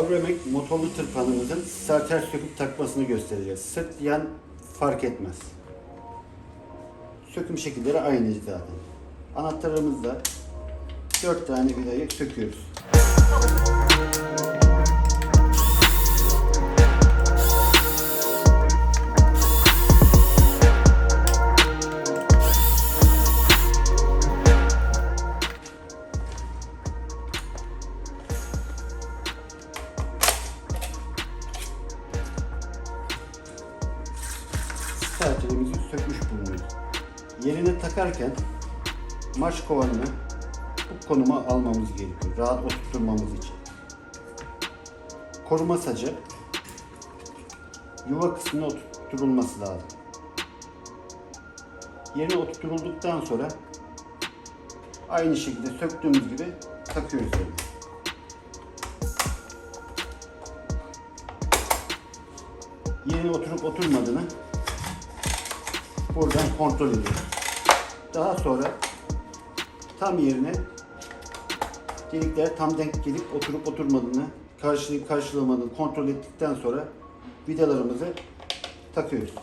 Avremek motorlu tırpanımızın starter söküp takmasını göstereceğiz. Sırt yan fark etmez. Söküm şekilleri aynı zaten. Anahtarımızla 4 tane vidayı söküyoruz. Starterimizi sökmüş bulunuyoruz. Yerine takarken marş kovanını bu konuma almamız gerekiyor. Rahat oturtmamız için. Koruma sacı yuva kısmına oturtulması lazım. Yerine oturtulduktan sonra aynı şekilde söktüğümüz gibi takıyoruz yerine. Yerine oturup oturmadığını buradan kontrol ediyoruz. Daha sonra tam yerine delikler tam denk gelip oturup oturmadığını, karşılayıp karşılamadığını kontrol ettikten sonra vidalarımızı takıyoruz.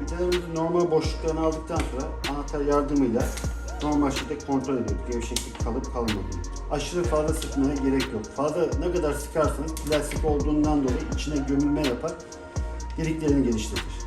Vidalarımızı normal boşluklarını aldıktan sonra anahtar yardımıyla normal şekilde kontrol ediyoruz. Gevşeklik kalıp kalmadığını. Aşırı fazla sıkmaya gerek yok. Fazla ne kadar sıkarsanız plastik olduğundan dolayı içine gömülme yapar. Deliklerini geliştirir.